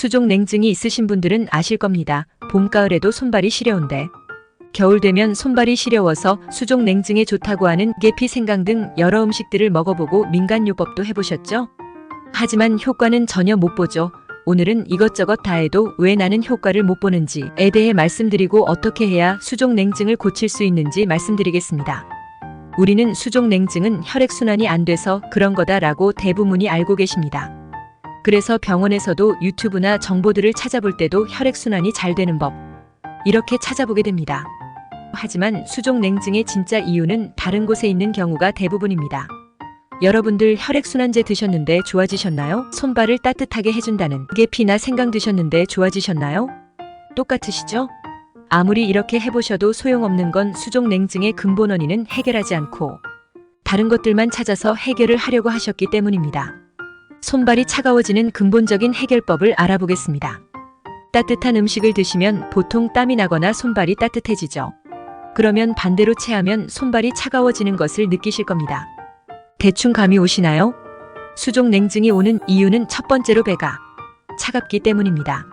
수족 냉증이 있으신 분들은 아실 겁니다. 봄, 가을에도 손발이 시려운데. 겨울 되면 손발이 시려워서 수족 냉증에 좋다고 하는 계피 생강 등 여러 음식들을 먹어보고 민간요법도 해보셨죠? 하지만 효과는 전혀 못 보죠. 오늘은 이것저것 다 해도 왜 나는 효과를 못 보는지에 대해 말씀드리고 어떻게 해야 수족 냉증을 고칠 수 있는지 말씀드리겠습니다. 우리는 수족 냉증은 혈액순환이 안 돼서 그런 거다라고 대부분이 알고 계십니다. 그래서 병원에서도 유튜브나 정보들을 찾아볼 때도 혈액순환이 잘 되는 법. 이렇게 찾아보게 됩니다. 하지만 수족 냉증의 진짜 이유는 다른 곳에 있는 경우가 대부분입니다. 여러분들 혈액순환제 드셨는데 좋아지셨나요? 손발을 따뜻하게 해준다는 계피나 생강 드셨는데 좋아지셨나요? 똑같으시죠? 아무리 이렇게 해보셔도 소용없는 건 수족 냉증의 근본 원인은 해결하지 않고 다른 것들만 찾아서 해결을 하려고 하셨기 때문입니다. 손발이 차가워지는 근본적인 해결법을 알아보겠습니다. 따뜻한 음식을 드시면 보통 땀이 나거나 손발이 따뜻해지죠. 그러면 반대로 체하면 손발이 차가워지는 것을 느끼실 겁니다. 대충 감이 오시나요? 수족 냉증이 오는 이유는 첫 번째로 배가 차갑기 때문입니다.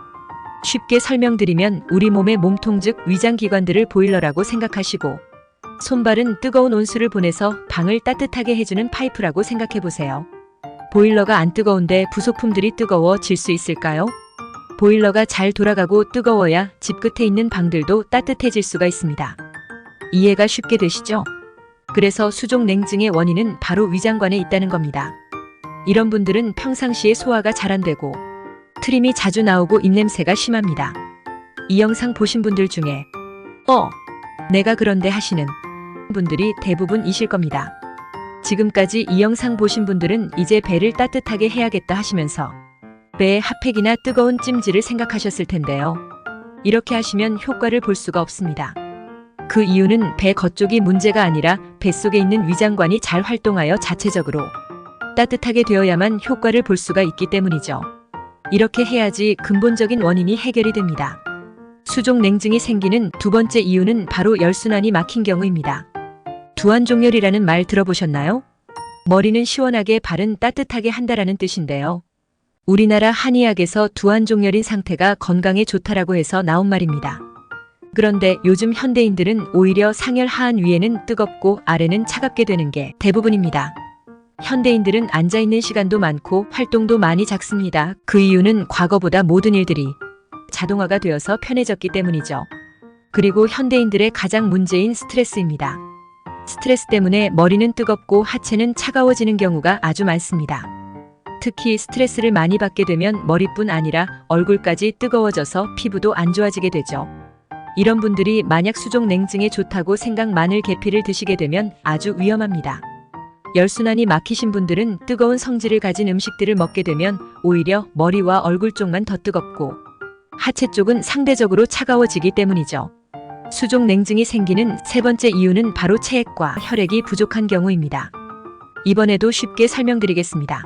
쉽게 설명드리면 우리 몸의 몸통 즉 위장기관들을 보일러라고 생각하시고 손발은 뜨거운 온수를 보내서 방을 따뜻하게 해주는 파이프라고 생각해 보세요. 보일러가 안 뜨거운데 부속품들이 뜨거워질 수 있을까요? 보일러가 잘 돌아가고 뜨거워야 집 끝에 있는 방들도 따뜻해질 수가 있습니다. 이해가 쉽게 되시죠? 그래서 수족 냉증의 원인은 바로 위장관에 있다는 겁니다. 이런 분들은 평상시에 소화가 잘 안 되고 트림이 자주 나오고 입냄새가 심합니다. 이 영상 보신 분들 중에 어, 내가 그런데 하시는 분들이 대부분이실 겁니다. 지금까지 이 영상 보신 분들은 이제 배를 따뜻하게 해야겠다 하시면서 배에 핫팩이나 뜨거운 찜질을 생각하셨을 텐데요. 이렇게 하시면 효과를 볼 수가 없습니다. 그 이유는 배 겉쪽이 문제가 아니라 뱃속에 있는 위장관이 잘 활동하여 자체적으로 따뜻하게 되어야만 효과를 볼 수가 있기 때문이죠. 이렇게 해야지 근본적인 원인이 해결이 됩니다. 수족 냉증이 생기는 두 번째 이유는 바로 열순환이 막힌 경우입니다. 두한종열이라는 말 들어보셨나요? 머리는 시원하게 발은 따뜻하게 한다라는 뜻인데요. 우리나라 한의학에서 두한종열인 상태가 건강에 좋다라고 해서 나온 말입니다. 그런데 요즘 현대인들은 오히려 상열 하한 위에는 뜨겁고 아래는 차갑게 되는 게 대부분입니다. 현대인들은 앉아있는 시간도 많고 활동도 많이 작습니다. 그 이유는 과거보다 모든 일들이 자동화가 되어서 편해졌기 때문이죠. 그리고 현대인들의 가장 문제인 스트레스입니다. 스트레스 때문에 머리는 뜨겁고 하체는 차가워지는 경우가 아주 많습니다. 특히 스트레스를 많이 받게 되면 머리뿐 아니라 얼굴까지 뜨거워져서 피부도 안 좋아지게 되죠. 이런 분들이 만약 수족 냉증에 좋다고 생강 마늘 계피를 드시게 되면 아주 위험합니다. 열순환이 막히신 분들은 뜨거운 성질을 가진 음식들을 먹게 되면 오히려 머리와 얼굴 쪽만 더 뜨겁고 하체 쪽은 상대적으로 차가워지기 때문이죠. 수족 냉증이 생기는 세 번째 이유는 바로 체액과 혈액이 부족한 경우입니다. 이번에도 쉽게 설명드리겠습니다.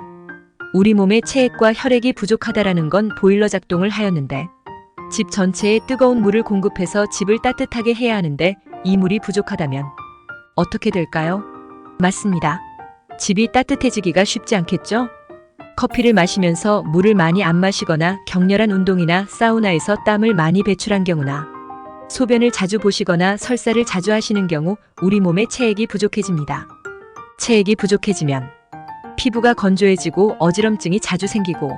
우리 몸에 체액과 혈액이 부족하다라는 건 보일러 작동을 하였는데 집 전체에 뜨거운 물을 공급해서 집을 따뜻하게 해야 하는데 이 물이 부족하다면 어떻게 될까요? 맞습니다. 집이 따뜻해지기가 쉽지 않겠죠? 커피를 마시면서 물을 많이 안 마시거나 격렬한 운동이나 사우나에서 땀을 많이 배출한 경우나 소변을 자주 보시거나 설사를 자주 하시는 경우 우리 몸에 체액이 부족해집니다. 체액이 부족해지면 피부가 건조해지고 어지럼증이 자주 생기고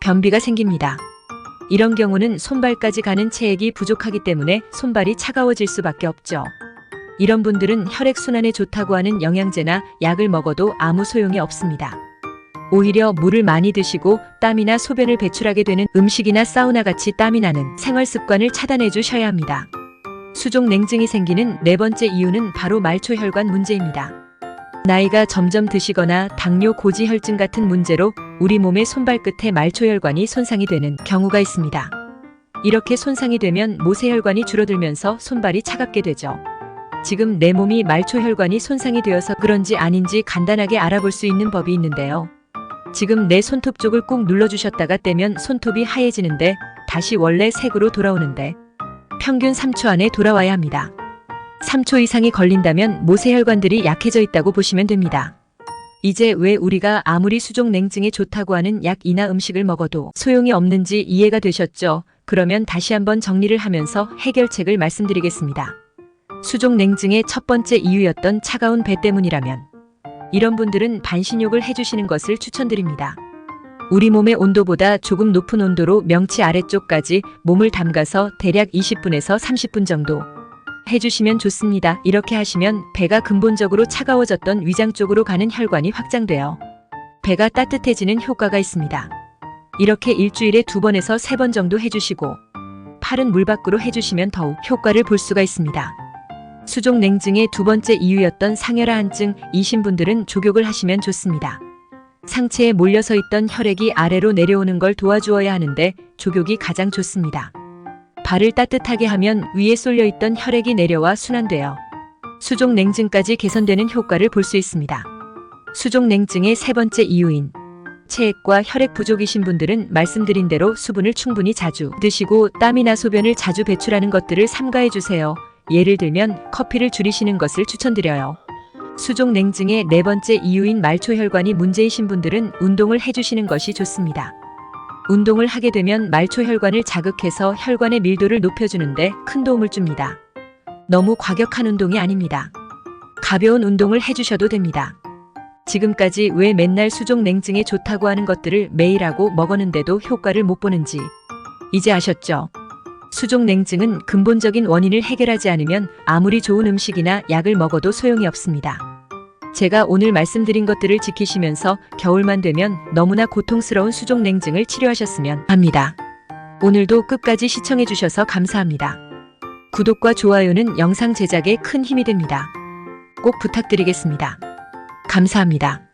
변비가 생깁니다. 이런 경우는 손발까지 가는 체액이 부족하기 때문에 손발이 차가워질 수밖에 없죠. 이런 분들은 혈액순환에 좋다고 하는 영양제나 약을 먹어도 아무 소용이 없습니다. 오히려 물을 많이 드시고 땀이나 소변을 배출하게 되는 음식이나 사우나 같이 땀이 나는 생활 습관을 차단해 주셔야 합니다. 수족 냉증이 생기는 네 번째 이유는 바로 말초혈관 문제입니다. 나이가 점점 드시거나 당뇨 고지혈증 같은 문제로 우리 몸의 손발 끝에 말초혈관이 손상이 되는 경우가 있습니다. 이렇게 손상이 되면 모세혈관이 줄어들면서 손발이 차갑게 되죠. 지금 내 몸이 말초혈관이 손상이 되어서 그런지 아닌지 간단하게 알아볼 수 있는 법이 있는데요. 지금 내 손톱 쪽을 꾹 눌러주셨다가 떼면 손톱이 하얘지는데 다시 원래 색으로 돌아오는데 평균 3초 안에 돌아와야 합니다. 3초 이상이 걸린다면 모세혈관들이 약해져 있다고 보시면 됩니다. 이제 왜 우리가 아무리 수족 냉증에 좋다고 하는 약이나 음식을 먹어도 소용이 없는지 이해가 되셨죠? 그러면 다시 한번 정리를 하면서 해결책을 말씀드리겠습니다. 수족 냉증의 첫 번째 이유였던 차가운 배 때문이라면 이런 분들은 반신욕을 해주시는 것을 추천드립니다. 우리 몸의 온도보다 조금 높은 온도로 명치 아래쪽까지 몸을 담가서 대략 20분에서 30분 정도 해주시면 좋습니다. 이렇게 하시면 배가 근본적으로 차가워졌던 위장 쪽으로 가는 혈관이 확장되어 배가 따뜻해지는 효과가 있습니다. 이렇게 일주일에 두 번에서 세 번 정도 해주시고 팔은 물 밖으로 해주시면 더욱 효과를 볼 수가 있습니다. 수족 냉증의 두 번째 이유였던 상혈화한증 이신 분들은 조격을 하시면 좋습니다. 상체에 몰려서 있던 혈액이 아래로 내려오는 걸 도와주어야 하는데 조격이 가장 좋습니다. 발을 따뜻하게 하면 위에 쏠려 있던 혈액이 내려와 순환되어 수족 냉증까지 개선되는 효과를 볼 수 있습니다. 수족 냉증의 세 번째 이유인 체액과 혈액 부족이신 분들은 말씀드린 대로 수분을 충분히 자주 드시고 땀이나 소변을 자주 배출하는 것들을 삼가해 주세요. 예를 들면 커피를 줄이시는 것을 추천드려요. 수족 냉증의 네 번째 이유인 말초 혈관이 문제이신 분들은 운동을 해주시는 것이 좋습니다. 운동을 하게 되면 말초 혈관을 자극해서 혈관의 밀도를 높여주는데 큰 도움을 줍니다. 너무 과격한 운동이 아닙니다. 가벼운 운동을 해주셔도 됩니다. 지금까지 왜 맨날 수족 냉증에 좋다고 하는 것들을 매일 하고 먹었는데도 효과를 못 보는지 이제 아셨죠? 수족 냉증은 근본적인 원인을 해결하지 않으면 아무리 좋은 음식이나 약을 먹어도 소용이 없습니다. 제가 오늘 말씀드린 것들을 지키시면서 겨울만 되면 너무나 고통스러운 수족 냉증을 치료하셨으면 합니다. 오늘도 끝까지 시청해주셔서 감사합니다. 구독과 좋아요는 영상 제작에 큰 힘이 됩니다. 꼭 부탁드리겠습니다. 감사합니다.